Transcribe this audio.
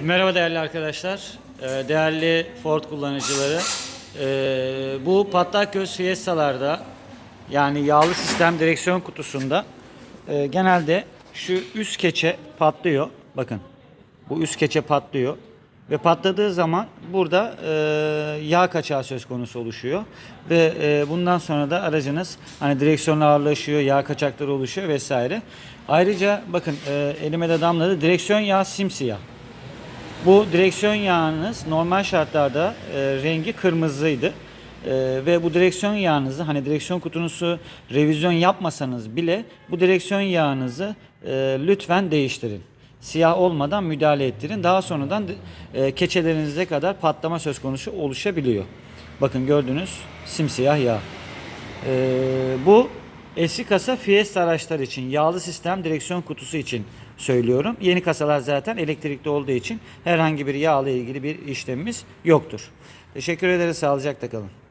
Merhaba değerli arkadaşlar, Ee, değerli Ford kullanıcıları. Ee, Bu patlak göz Fiesta'larda yani yağlı sistem direksiyon kutusunda e, genelde şu üst keçe patlıyor. Bakın bu üst keçe patlıyor ve patladığı zaman burada e, yağ kaçağı söz konusu oluşuyor ve e, bundan sonra da aracınız hani direksiyon ağırlaşıyor, yağ kaçakları oluşuyor vesaire. Ayrıca bakın e, elime de damladı direksiyon yağı simsiyah. Bu direksiyon yağınız normal şartlarda e, rengi kırmızıydı. E, ve bu direksiyon yağınızı hani direksiyon kutunuzu revizyon yapmasanız bile bu direksiyon yağınızı e, lütfen değiştirin. Siyah olmadan müdahale ettirin. Daha sonradan e, keçelerinize kadar patlama söz konusu oluşabiliyor. Bakın gördünüz simsiyah yağ. Ee, bu eski kasa Fiesta araçlar için, yağlı sistem direksiyon kutusu için söylüyorum. Yeni kasalar zaten elektrikli olduğu için herhangi bir yağla ilgili bir işlemimiz yoktur. Teşekkür ederiz, sağlıcakla kalın.